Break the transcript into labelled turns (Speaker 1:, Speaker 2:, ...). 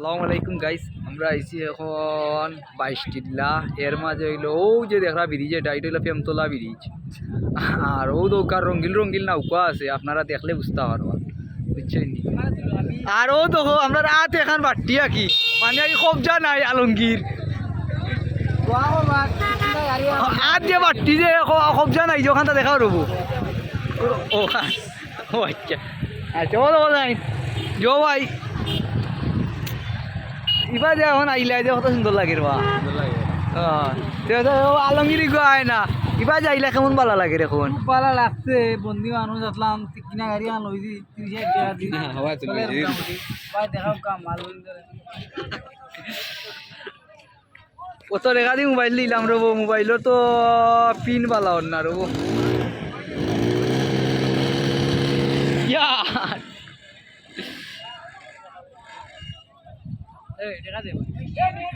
Speaker 1: আসসালামু আলাইকুম গাইস আমরা আইছি এখন বাইশ টিল্লা এর মাঝে হইল ও যে দেখা ব্রিজ এটা এটা হইল ফেমতলা ব্রিজ আর ও দৌকার রঙ্গিল রঙ্গিল নৌকা আছে, আপনারা দেখলে বুঝতে পারবা। বুঝছেন আর ও দেখো আমরা রাত এখান বাট্টি আঁকি। মানে আগে কবজা নাই আলমগীর। আর যে বাট্টি যে কবজা নাই ওখানটা দেখা রবো। ও আচ্ছা। আচ্ছা ও নাই। জো ভাই। ইবা যে এখন আইলে যে কত সুন্দর লাগে বা আলমগিরি গায় না। ইবা যাইলে কেমন ভালো লাগে এখন
Speaker 2: খুব লাগছে বন্দি মানুষ আসলাম কিনা গাড়ি আন লইছি তিরিশ টাকা। ভাই দেখাও কাম ভালো
Speaker 1: কত রেখা দিয়ে মোবাইল দিলাম রবো মোবাইলও তো পিন বালা না রবো
Speaker 2: de